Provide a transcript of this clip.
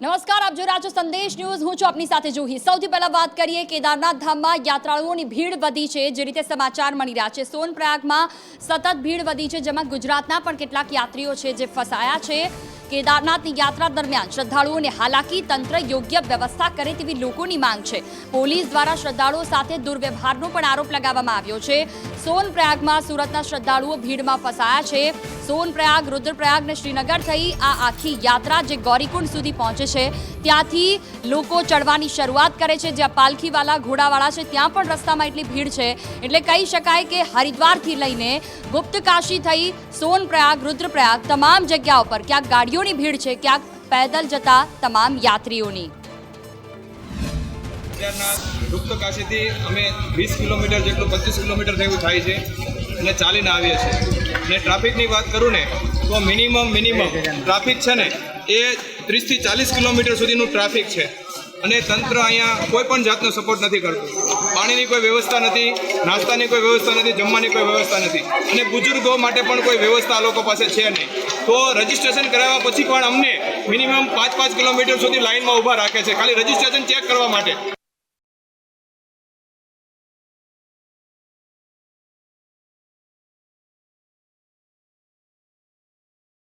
નમસ્કાર, આપ જોઈ રહ્યા છો સંદેશ ન્યૂઝ. હું છું આપની સાથે જોહી. સૌથી પહેલા વાત કરીએ કેદારનાથ ધામમાં યાત્રાળુઓની ભીડ વધી છે. જે રીતે સમાચાર મળી રહ્યા છે સોનપ્રયાગમાં સતત ભીડ વધી છે, જેમાં ગુજરાતના પણ કેટલાક યાત્રીઓ છે જે ફસાયા છે. કેદારનાથની યાત્રા દરમિયાન શ્રદ્ધાળુઓને હાલાકી તંત્ર યોગ્ય વ્યવસ્થા કરે તેવી લોકોની માંગ છે. પોલીસ દ્વારા શ્રદ્ધાળુઓ સાથે દુર્વ્યવહારનો પણ આરોપ લગાવવામાં આવ્યો છે. સોનપ્રયાગમાં સુરતના શ્રદ્ધાળુઓ ભીડમાં ફસાયા છે. સોનપ્રયાગ, રુદ્રપ્રયાગ ને શ્રીનગર થઈ આ આખી યાત્રા જે ગૌરીકુંડ સુધી પહોંચે છે, ત્યાંથી લોકો ચડવાની શરૂઆત કરે છે. જ્યાં પાલખીવાલા, ઘોડાવાળા છે, ત્યાં પણ રસ્તામાં એટલી ભીડ છે. એટલે કહી શકાય કે હરિદ્વારથી લઈને ગુપ્તકાશી થઈ સોનપ્રયાગ, રુદ્રપ્રયાગ, તમામ જગ્યાઓ પર ક્યાંક ગાડીઓની ભીડ છે, ક્યાંક પેદલ જતા તમામ યાત્રીઓની. કાશીથી અમે વીસ કિલોમીટર જેટલું પચીસ કિલોમીટર થયું થાય છે અને ચાલીને આવીએ છીએ. ને ટ્રાફિકની વાત કરું ને, તો મિનિમમ મિનિમમ ટ્રાફિક છે ને, એ ત્રીસથી ચાલીસ કિલોમીટર સુધીનું ટ્રાફિક છે. અને તંત્ર અહીંયા કોઈ પણ જાતનો સપોર્ટ નથી કરતું. પાણીની કોઈ વ્યવસ્થા નથી, નાસ્તાની કોઈ વ્યવસ્થા નથી, જમવાની કોઈ વ્યવસ્થા નથી. અને બુજુર્ગો માટે પણ કોઈ વ્યવસ્થા આ લોકો પાસે છે નહીં. તો રજીસ્ટ્રેશન કરાવ્યા પછી પણ અમને મિનિમમ પાંચ પાંચ કિલોમીટર સુધી લાઇનમાં ઊભા રાખે છે. ખાલી રજીસ્ટ્રેશન ચેક કરવા માટે.